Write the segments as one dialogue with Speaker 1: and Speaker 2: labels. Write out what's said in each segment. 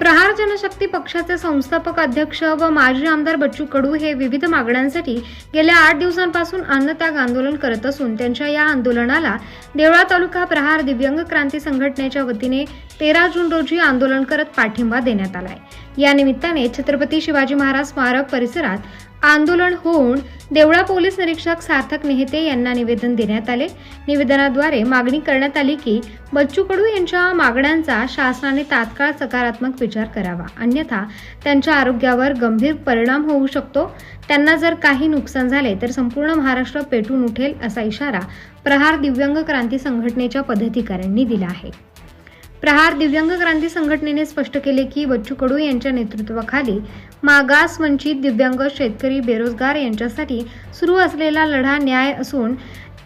Speaker 1: प्रहार जनशक्ती पक्षाचे संस्थापक अध्यक्ष व माजी आमदार बच्चू कडू हे विविध मागण्यांसाठी गेल्या आठ दिवसांपासून अन्नत्याग आंदोलन करत असून त्यांच्या या आंदोलनाला देवळा तालुका प्रहार दिव्यांग क्रांती संघटनेच्या वतीने तेरा जून रोजी आंदोलन करत पाठिंबा देण्यात आलाय. या निमित्ताने छत्रपती शिवाजी महाराज स्मारक परिसरात आंदोलन होऊन देवळा पोलीस निरीक्षक सार्थक नेहते यांना निवेदन देण्यात आले. निवेदनाद्वारे मागणी करण्यात आली की बच्चू कडू यांच्या मागण्यांचा शासनाने तात्काळ सकारात्मक विचार करावा. अन्यथा त्यांच्या आरोग्यावर गंभीर परिणाम होऊ शकतो. त्यांना जर काही नुकसान झाले तर संपूर्ण महाराष्ट्र पेटून उठेल असा इशारा प्रहार दिव्यांग क्रांती संघटनेच्या पदाधिकाऱ्यांनी दिला आहे. प्रहार दिव्यांग क्रांती संघटनेने स्पष्ट केले की बच्चू कडू यांच्या नेतृत्वाखाली मागास वंचित दिव्यांग शेतकरी बेरोजगार यांच्यासाठी सुरू असलेला लढा न्याय असून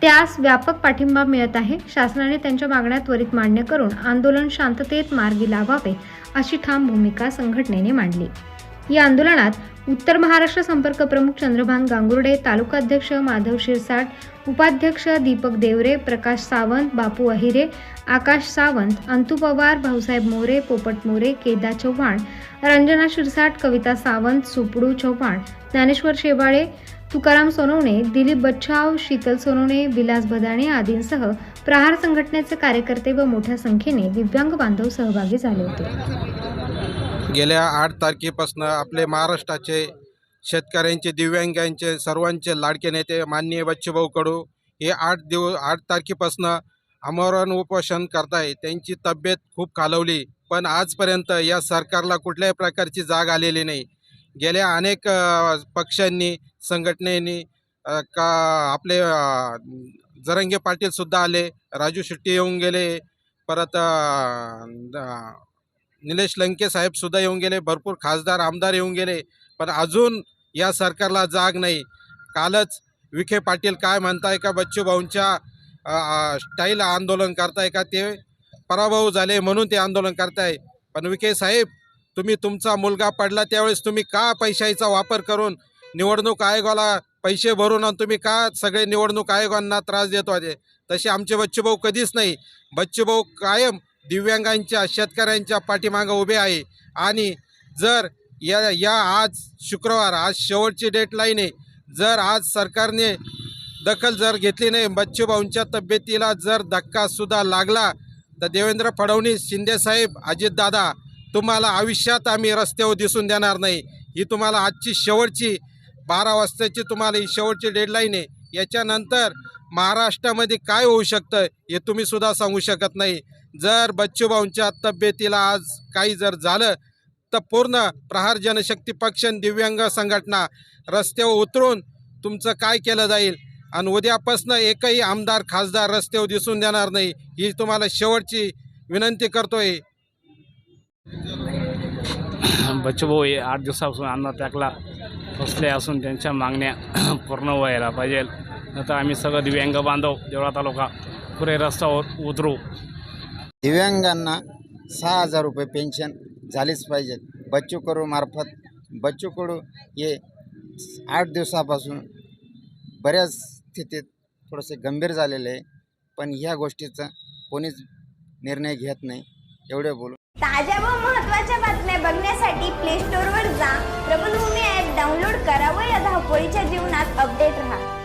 Speaker 1: त्यास व्यापक पाठिंबा मिळत आहे. शासनाने त्यांच्या मागण्या त्वरित मान्य करून आंदोलन शांततेत मार्गी लावावे अशी ठाम भूमिका संघटनेने मांडली. या आंदोलनात उत्तर महाराष्ट्र संपर्क प्रमुख चंद्रभान गांगुर्डे तालुका अध्यक्ष माधव शिरसाट उपाध्यक्ष दीपक देवरे प्रकाश सावंत बापू अहिरे आकाश सावंत अंतू पवार भाऊसाहेब मोरे पोपट मोरे केदा चव्हाण रंजना शिरसाट कविता सावंत सुपडू चव्हाण ज्ञानेश्वर शेवाळे तुकाराम सोनवणे दिलीप बच्छाव शीतल सोनवणे विलास भदाणे आदींसह प्रहार संघटनेचे कार्यकर्ते व मोठ्या संख्येने दिव्यांग बांधव सहभागी झाले होते.
Speaker 2: गेल्या आठ तारखेपासून आपले महाराष्ट्राचे शेतकऱ्यांचे दिव्यांगांचे सर्वांचे लाडके नेते माननीय बच्चूभाऊ कडू हे आठ दिव आठ तारखेपासून अमरण उपोषण करताय. त्यांची तब्येत खूप खालवली. पण आजपर्यंत या सरकारला कुठल्याही प्रकारची जाग आलेली नाही. गेल्या अनेक पक्षांनी संघटनेनी का आपले जरंगे पाटीलसुद्धा आले. राजू शेट्टी येऊन गेले. परत निलेश लंके साहेब सुद्धा येऊन गेले भरपूर खासदार आमदार येऊन गेले पण अजून या सरकारला जाग नाही. कालच विखे पाटील काय म्हणताय का बच्चू भाऊंच्या स्टाईल आंदोलन करताय का ते पराभव झाले म्हणून ते आंदोलन करताय. पण विखे साहेब तुम्ही तुमचा मुलगा पडला त्यावेळेस तुम्ही का पैशाचा वापर करून निवडणूक आयोगाला पैसे भरून आणि तुम्ही का सगळे निवडणूक आयोगांना त्रास देतो होते? तसे आमचे बच्चूभाऊ कधीच नाही. बच्चूभाऊ कायम दिव्यांगांच्या शेतकऱ्यांच्या पाठीमागं उभे आहे. आणि जर या या आज शुक्रवार आज शेवटची डेटलाईन आहे. जर आज सरकारने दखल जर घेतली नाही बच्चूभाऊंच्या तब्येतीला जर धक्कासुद्धा लागला तर देवेंद्र फडणवीस शिंदेसाहेब अजितदादा तुम्हाला आयुष्यात आम्ही रस्त्यावर हो दिसून देणार नाही. ही तुम्हाला आजची शेवटची बारा वाजताची तुम्हाला ही शेवटची डेडलाईन आहे. याच्यानंतर महाराष्ट्रामध्ये काय होऊ शकतं हे तुम्हीसुद्धा सांगू शकत नाही. जर बच्चूभाऊंच्या तब्येतीला आज काही जर झालं तर पूर्ण प्रहार जनशक्ती पक्ष दिव्यांग संघटना रस्त्यावर उतरून तुमचं काय केलं जाईल? आणि उद्यापासनं एकही आमदार खासदार रस्त्यावर दिसून देणार नाही ही तुम्हाला शेवटची विनंती करतोय.
Speaker 3: बच्चूभाऊ हे आठ दिवसापासून अन्न त्यागला फसले असून त्यांच्या मागण्या पूर्ण व्हायला पाहिजे. नंतर आम्ही सगळं दिव्यांग बांधव देवळा तालुका पुरे रस्त्यावर उतरू.
Speaker 4: दिव्यांगांना सहा हजार रुपये पेन्शन झालीच पाहिजेत. बच्चू कडू मार्फत बच्चू कडू हे आठ दिवसापासून बऱ्याच स्थितीत थोडेसे गंभीर झालेले आहे पण ह्या गोष्टीचा कोणीच निर्णय घेत नाही. एवढे बोलू.
Speaker 5: ताज्या व महत्त्वाच्या बातम्या बघण्यासाठी प्ले स्टोअरवर जा. प्रबलभूमी ॲप डाउनलोड करा व या धावपळीच्या जीवनात अपडेट राहा.